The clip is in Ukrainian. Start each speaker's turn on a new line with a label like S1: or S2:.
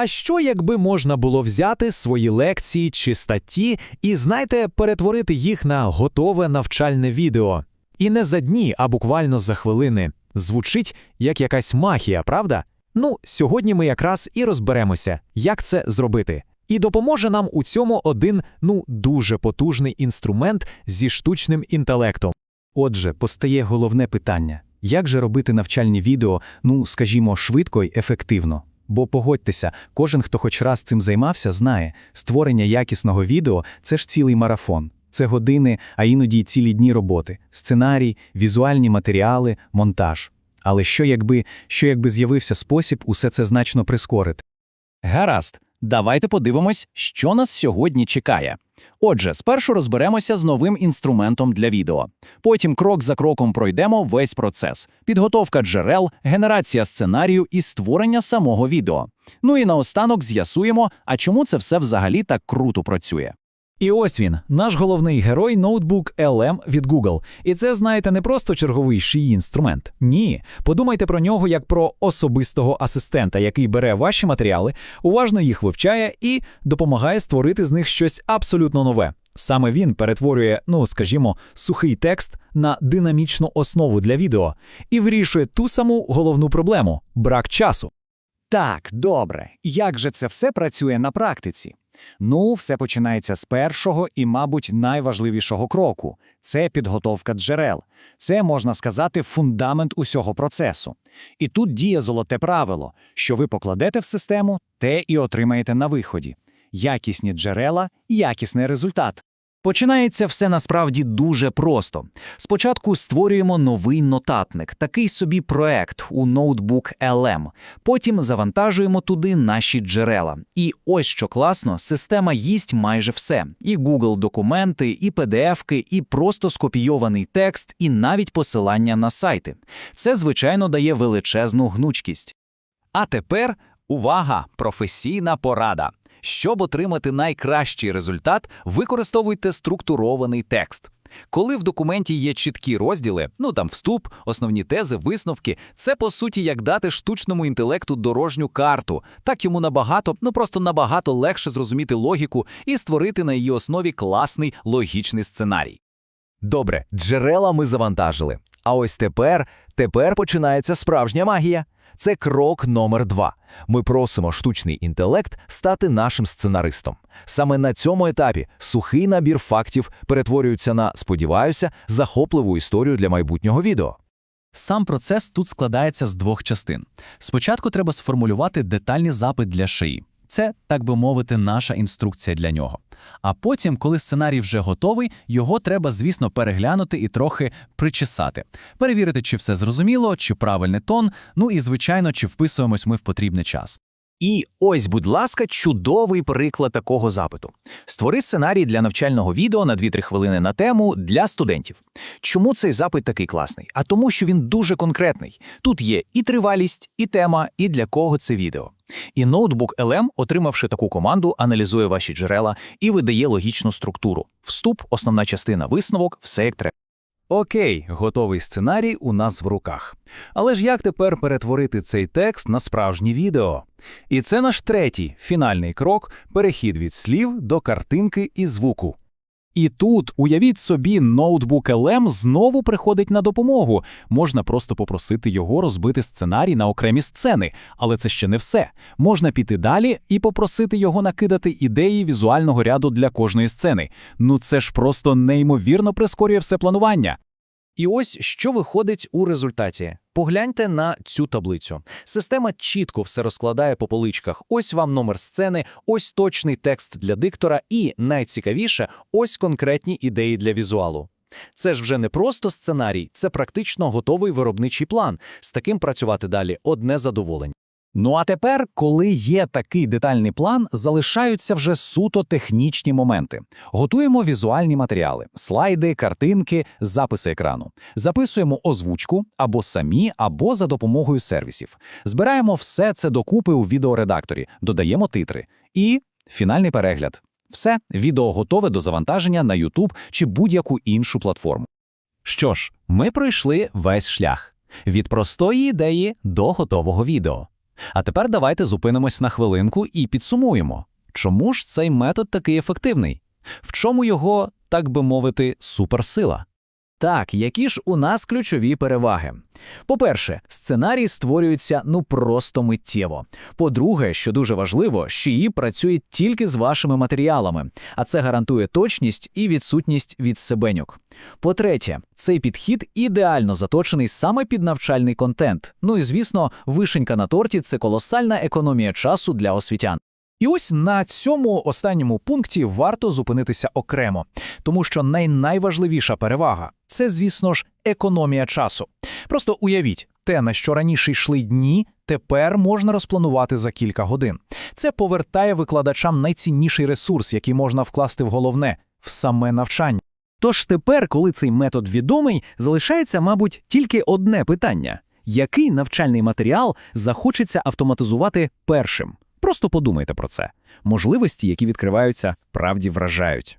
S1: А що якби можна було взяти свої лекції чи статті і, знаєте, перетворити їх на готове навчальне відео? І не за дні, а буквально за хвилини. Звучить як якась магія, правда? Ну, сьогодні ми якраз і розберемося, як це зробити. І допоможе нам у цьому один, ну, дуже потужний інструмент зі штучним інтелектом.
S2: Отже, постає головне питання: як же робити навчальні відео, ну, скажімо, швидко й ефективно? Бо погодьтеся, кожен, хто хоч раз цим займався, знає, створення якісного відео це ж цілий марафон. Це години, а іноді й цілі дні роботи, сценарій, візуальні матеріали, монтаж. Але що якби, що якби з'явився спосіб усе це значно прискорити?
S3: Гаразд, давайте подивимось, що нас сьогодні чекає. Отже, спершу розберемося з новим інструментом для відео. Потім крок за кроком пройдемо весь процес: підготовка джерел, генерація сценарію і створення самого відео. Ну і наостанок з'ясуємо, а чому це все взагалі так круто працює.
S1: І ось він, наш головний герой ноутбук LM від Google. І це, знаєте, не просто черговий шиї інструмент. Ні. Подумайте про нього як про особистого асистента, який бере ваші матеріали, уважно їх вивчає і допомагає створити з них щось абсолютно нове. Саме він перетворює, ну скажімо, сухий текст на динамічну основу для відео і вирішує ту саму головну проблему брак часу.
S4: Так, добре. Як же це все працює на практиці? Ну, все починається з першого і, мабуть, найважливішого кроку це підготовка джерел. Це, можна сказати, фундамент усього процесу. І тут діє золоте правило: що ви покладете в систему, те і отримаєте на виході. Якісні джерела, якісний результат.
S3: Починається все насправді дуже просто. Спочатку створюємо новий нотатник, такий собі проект у ноутбук LM. Потім завантажуємо туди наші джерела. І ось що класно, система їсть майже все: і Google документи, і PDF-ки, і просто скопійований текст, і навіть посилання на сайти. Це, звичайно, дає величезну гнучкість. А тепер увага! Професійна порада. Щоб отримати найкращий результат, використовуйте структурований текст. Коли в документі є чіткі розділи, ну там вступ, основні тези, висновки, це по суті як дати штучному інтелекту дорожню карту. Так йому набагато, ну просто набагато легше зрозуміти логіку і створити на її основі класний логічний сценарій. Добре, джерела ми завантажили. А ось тепер, тепер починається справжня магія. Це крок номер два. Ми просимо штучний інтелект стати нашим сценаристом. Саме на цьому етапі сухий набір фактів перетворюється на, сподіваюся, захопливу історію для майбутнього відео.
S5: Сам процес тут складається з двох частин. Спочатку треба сформулювати детальний запит для шиї. Це, так би мовити, наша інструкція для нього. А потім, коли сценарій вже готовий, його треба, звісно, переглянути і трохи причесати, перевірити, чи все зрозуміло, чи правильний тон, ну і, звичайно, чи вписуємось ми в потрібний час.
S3: І ось, будь ласка, чудовий приклад такого запиту. Створи сценарій для навчального відео на 2-3 хвилини на тему для студентів. Чому цей запит такий класний? А тому, що він дуже конкретний. Тут є і тривалість, і тема, і для кого це відео. І ноутбук LM, отримавши таку команду, аналізує ваші джерела і видає логічну структуру. Вступ, основна частина, висновок, все як треба.
S2: Окей, готовий сценарій у нас в руках. Але ж як тепер перетворити цей текст на справжнє відео? І це наш третій фінальний крок перехід від слів до картинки і звуку. І тут, уявіть собі, ноутбук LM знову приходить на допомогу. Можна просто попросити його розбити сценарій на окремі сцени, але це ще не все. Можна піти далі і попросити його накидати ідеї візуального ряду для кожної сцени. Ну це ж просто неймовірно прискорює все планування.
S4: І ось що виходить у результаті. Погляньте на цю таблицю. Система чітко все розкладає по поличках. Ось вам номер сцени, ось точний текст для диктора, і найцікавіше, ось конкретні ідеї для візуалу. Це ж вже не просто сценарій, це практично готовий виробничий план. З таким працювати далі одне задоволення.
S5: Ну а тепер, коли є такий детальний план, залишаються вже суто технічні моменти. Готуємо візуальні матеріали, слайди, картинки, записи екрану. Записуємо озвучку або самі, або за допомогою сервісів. Збираємо все це докупи у відеоредакторі, додаємо титри. І фінальний перегляд. Все, відео готове до завантаження на YouTube чи будь-яку іншу платформу.
S1: Що ж, ми пройшли весь шлях від простої ідеї до готового відео.
S5: А тепер давайте зупинимось на хвилинку і підсумуємо, чому ж цей метод такий ефективний? В чому його, так би мовити, суперсила?
S1: Так, які ж у нас ключові переваги? По-перше, сценарій створюється ну просто миттєво. По-друге, що дуже важливо, шиї працює тільки з вашими матеріалами, а це гарантує точність і відсутність відсебенюк. По-третє, цей підхід ідеально заточений саме під навчальний контент. Ну і звісно, вишенька на торті це колосальна економія часу для освітян.
S6: І ось на цьому останньому пункті варто зупинитися окремо, тому що най-найважливіша перевага це, звісно ж, економія часу. Просто уявіть, те, на що раніше йшли дні, тепер можна розпланувати за кілька годин. Це повертає викладачам найцінніший ресурс, який можна вкласти в головне в саме навчання.
S7: Тож тепер, коли цей метод відомий, залишається, мабуть, тільки одне питання: який навчальний матеріал захочеться автоматизувати першим? Просто подумайте про це. Можливості, які відкриваються, правді вражають.